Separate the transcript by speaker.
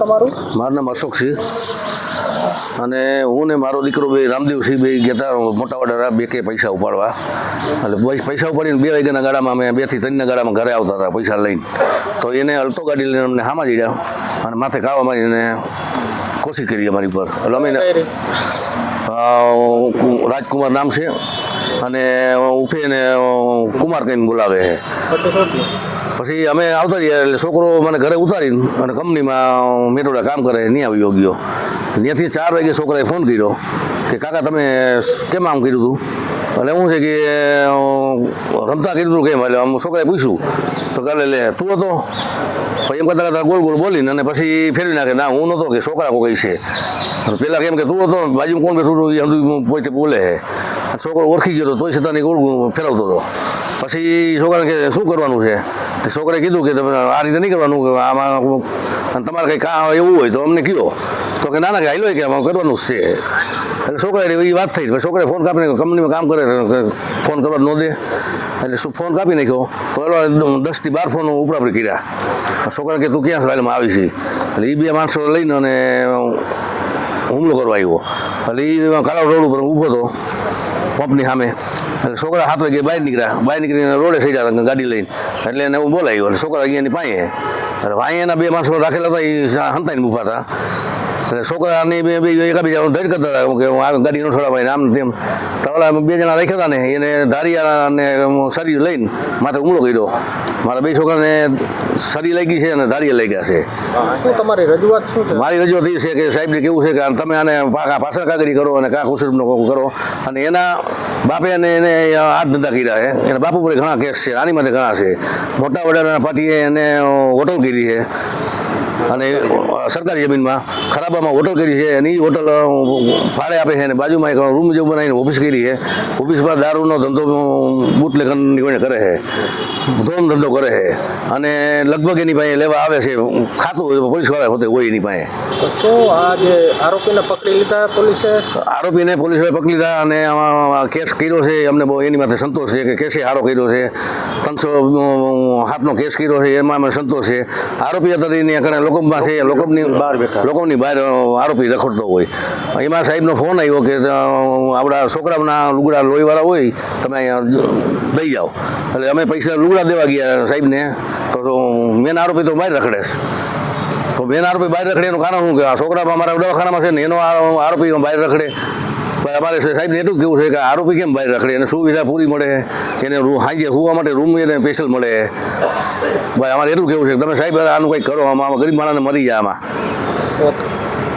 Speaker 1: તમારું?
Speaker 2: મારું નામ અશોક છે. અને હું ને મારો દીકરો બે રામદેવસિંહ બે ગયા મોટા વડારા બે કે પૈસા ઉપાડવા. એટલે પૈસા ઉપાડીને બે વાગ્યાના ગાડામાં અમે બેથી ત્રણના ગાડામાં ઘરે આવતા હતા પૈસા લઈને. તો એને અલતો ગાડી લઈને અમને હામાં જીડ્યા અને માથે કાવા મારીને કોશિશ કરી અમારી ઉપર. એટલે અમે રાજકુમાર નામ છે. અને ઉફે એને કુમાર કહીને બોલાવે છે.
Speaker 1: પછી
Speaker 2: અમે આવતા રહ્યા એટલે છોકરો મને ઘરે ઉતારીને અને કંપનીમાં મેટોડા કામ કરે, નહીં આવ્યો ગયો. ત્યાંથી ચાર વાગે છોકરાએ ફોન કર્યો કે, કાકા, તમે કેમ આમ કર્યું હતું એટલે હું છે કે રમતા કર્યું હતું કેમ? એટલે આમ છોકરાએ પૂછ્યું. તો કાલે લે, તું હતો? પછી એમ કરતાં કરતાં ગોળ ગોળ બોલીને અને પછી ફેરવી નાખે, ના, હું નહોતો કે છોકરા કોઈ છે. પહેલાં કેમ કે, તું હતો, બાજુમાં કોણ બેઠું એ હંધું પોતે બોલે છે છોકરો ઓળખી ગયો હતો તોય છતાં ગોળ ફેરવતો હતો. પછી છોકરાને કે, શું કરવાનું છે? તે છોકરાએ કીધું કે તમે આ રીતે નહીં કરવાનું, કે આમાં તમારે કંઈ કામ એવું હોય તો અમને કહો તો કે ના ના કે હાલો કે આમાં કરવાનું છે. એટલે છોકરાએ એ વાત થઈ છોકરાએ ફોન કાપીને કંપનીમાં કામ કરે, ફોન કરવા ન દે. એટલે શું ફોન કાપી નાખ્યો? તો એવા દસથી બાર ફોન ઉપરાપરી કર્યા. છોકરા કે, તું ક્યાં ફાઇલમાં આવી છે? એટલે એ બે માણસો લઈને અને હુમલો કરવા આવ્યો. એટલે એ કાળા રોડ ઉપર ઊભો હતો, પંપની સામે. એટલે છોકરા હાથ વાગે બહાર નીકળ્યા. બહાર નીકળીને રોડે થઈ ગયા ગાડી લઈને. એટલે એને હું બોલાવ્યો એટલે છોકરા અહીંયાની પાસે એટલે વાંહે એના બે માણસો રાખેલા હતા એ હંતાઈને ઊભા હતા. એટલે છોકરાની બે બે એકાબીજા ધૈર કરતા હતા, કે આવી ગાડી ન છોડાવાય આમ તેમ. તવલા બે જણા રાખ્યા હતા ને, એને ધારિયા અને શરીર લઈને માથે ઉમળો કર્યો. મારા બે છોકરાને સરી લઈ ગઈ છે અને ધારિયા લઈ ગયા છે.
Speaker 1: શું તમારી રજૂઆત શું છે?
Speaker 2: મારી રજૂઆત એ છે કે સાહેબને કેવું છે કે તમે આને પાછા પાછળ કાગરી કરો અને કા કુસુરનો કરો. અને એના બાપે અને એને હાથ ધંધા કર્યા છે. એના બાપુ પર ઘણા કેસ છે આની માટે ઘણા છે. મોટા વડાના પાર્ટીએ એને હોટલ કરી છે. અને સરકારી જમીનમાં ખરાબામાં હોટલ કરી છે. અને એ હોટલ ભાડે આપે છે અને બાજુમાં એક રૂમ જેવું બનાવીને ઓફિસ કરી છે. ઓફિસમાં દારૂનો ધંધો બુટલેખન કરે છે. ધોમ ધંધો કરે છે. અને લગભગ એની પાસે લેવા આવે છે. ખાતું પોલીસવાળા હોતે હોય એની પાસે.
Speaker 1: તો શું આ જે આરોપીને પકડી લીધા પોલીસે?
Speaker 2: આરોપીને પોલીસે પકડી લીધા અને આમાં કેસ કર્યો છે. અમને બહુ એની માથે સંતોષ છે કે કેસે સારો કર્યો છે. ત્રણસો હાથનો કેસ કર્યો છે. એમાં અમે સંતોષ છે. આરોપી એની આગળ લોકોમાં છે. લોકોની બહાર બેઠા. લોકોની બહાર આરોપી રખડતો હોય. એમાં સાહેબનો ફોન આવ્યો કે આપણા છોકરાના લુગડા લોહીવાળા હોય તમે અહીંયા લઈ જાઓ. એટલે અમે પૈસા લુગડા દેવા ગયા સાહેબને, તો મેન આરોપી તો બહાર રખડે તો મેન આરોપી બહાર રખડે, એનું કારણ શું કે આ છોકરામાં અમારા દવાખાનામાં છે ને, એનો આરોપી બહાર રખડે. અમારે સાહેબને એટલું કેવું છે કે આરોપી કેમ બહાર રખડે? એને સુવિધા પૂરી મળે, એને હાંજે હોવા માટે રૂમ એને સ્પેશિયલ મળે. ભાઈ, અમારે એટલું કેવું છે તમે સાહેબ, આનું કંઈક કરો, આમાં ગરીબ માણસને મરી જાય આમાં.
Speaker 1: ઓકે